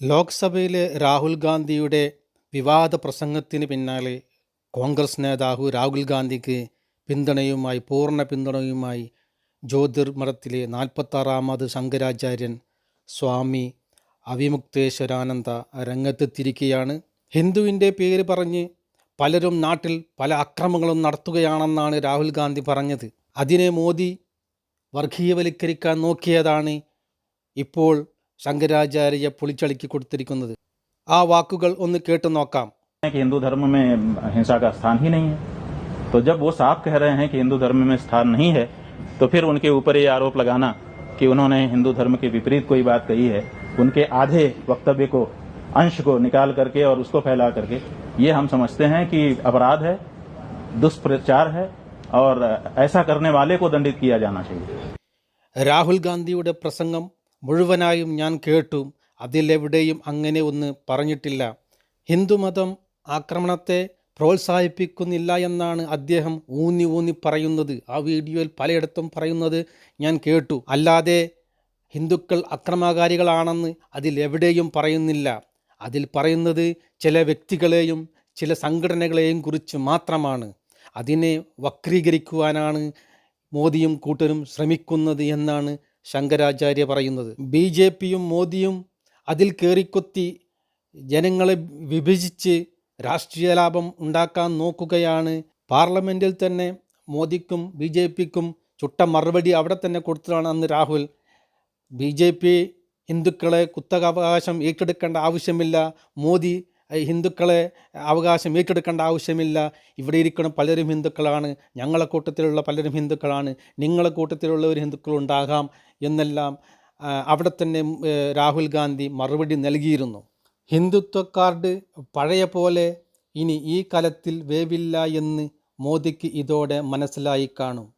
ലോക്സഭയിലെ രാഹുൽ ഗാന്ധിയുടെ വിവാദ പ്രസംഗത്തിന് പിന്നാലെ കോൺഗ്രസ് നേതാവ് രാഹുൽ ഗാന്ധിക്ക് പിന്തുണയുമായി പൂർണ പിന്തുണയുമായി ജ്യോതിർമഠത്തിലെ നാൽപ്പത്താറാമത് ശങ്കരാചാര്യൻ സ്വാമി അവിമുക്തേശ്വരാനന്ദ രംഗത്തെത്തിയിരിക്കുകയാണ്. ഹിന്ദുവിന്റെ പേര് പറഞ്ഞ് പലരും നാട്ടിൽ പല അക്രമങ്ങളും നടത്തുകയാണെന്നാണ് രാഹുൽ ഗാന്ധി പറഞ്ഞത്. അതിനെ മോദി വർഗീയവൽക്കരിക്കാൻ നോക്കിയതാണ് ഇപ്പോൾ ശങ്കരാചാര്യ പൊളിച്ചളുക്കി കൊടുത്തിരിക്കുന്നത് ആ വാക്കുകൾ ഒന്ന് കേട്ടു നോക്കാം है कि हिंदू धर्म में हिंसा का स्थान ही नहीं है तो जब वो साफ कह रहे हैं कि हिंदू धर्म में स्थान नहीं है तो फिर उनके ऊपर ये आरोप लगाना कि उन्होंने हिंदू धर्म के विपरीत कोई बात कही है उनके आधे वक्तव्य को अंश को निकाल करके और उसको फैला करके ये हम समझते हैं कि अपराध है दुष्प्रचार है और ऐसा करने वाले को दंडित किया जाना चाहिए രാഹുൽ ഗാന്ധിയുടെ പ്രസംഗം മുഴുവനായും ഞാൻ കേട്ടു. അതിലെവിടെയും അങ്ങനെ ഒന്ന് പറഞ്ഞിട്ടില്ല. ഹിന്ദുമതം ആക്രമണത്തെ പ്രോത്സാഹിപ്പിക്കുന്നില്ല എന്നാണ് അദ്ദേഹം ഊന്നി ഊന്നി പറയുന്നത്. ആ വീഡിയോയിൽ പലയിടത്തും പറയുന്നത് ഞാൻ കേട്ടു. അല്ലാതെ ഹിന്ദുക്കൾ അക്രമകാരികളാണെന്ന് അതിലെവിടെയും പറയുന്നില്ല. അതിൽ പറയുന്നത് ചില വ്യക്തികളെയും ചില സംഘടനകളെയും കുറിച്ച് മാത്രമാണ്. അതിനെ വക്രീകരിക്കുവാനാണ് മോദിയും കൂട്ടരും ശ്രമിക്കുന്നത് എന്നാണ് ശങ്കരാചാര്യ പറയുന്നത്. ബി ജെ പിയും മോദിയും അതിൽ കയറിക്കൊത്തി ജനങ്ങളെ വിഭജിച്ച് രാഷ്ട്രീയ ലാഭം ഉണ്ടാക്കാൻ നോക്കുകയാണ്. പാർലമെന്റിൽ തന്നെ മോദിക്കും ബി ജെ പിക്കും ചുട്ട മറുപടി അവിടെ തന്നെ കൊടുത്തതാണ് അന്ന് രാഹുൽ. ബി ജെ പി ഹിന്ദുക്കളെ കുത്തകാവകാശം ഏറ്റെടുക്കേണ്ട ആവശ്യമില്ല. മോദി ഹിന്ദുക്കളെ അവകാശം ഏറ്റെടുക്കേണ്ട ആവശ്യമില്ല. ഇവിടെ ഇരിക്കണം പലരും ഹിന്ദുക്കളാണ്. ഞങ്ങളെ കൂട്ടത്തിലുള്ള പലരും ഹിന്ദുക്കളാണ്. നിങ്ങളെ കൂട്ടത്തിലുള്ള ഒരു ഹിന്ദുക്കളുണ്ടാകാം എന്നെല്ലാം അവിടെ തന്നെ രാഹുൽ ഗാന്ധി മറുപടി നൽകിയിരുന്നു. ഹിന്ദുത്വ കാർഡ് പഴയ പോലെ ഇനി ഈ കലത്തിൽ വേവില്ല എന്ന് മോദിക്ക് ഇതോടെ മനസ്സിലായി കാണും.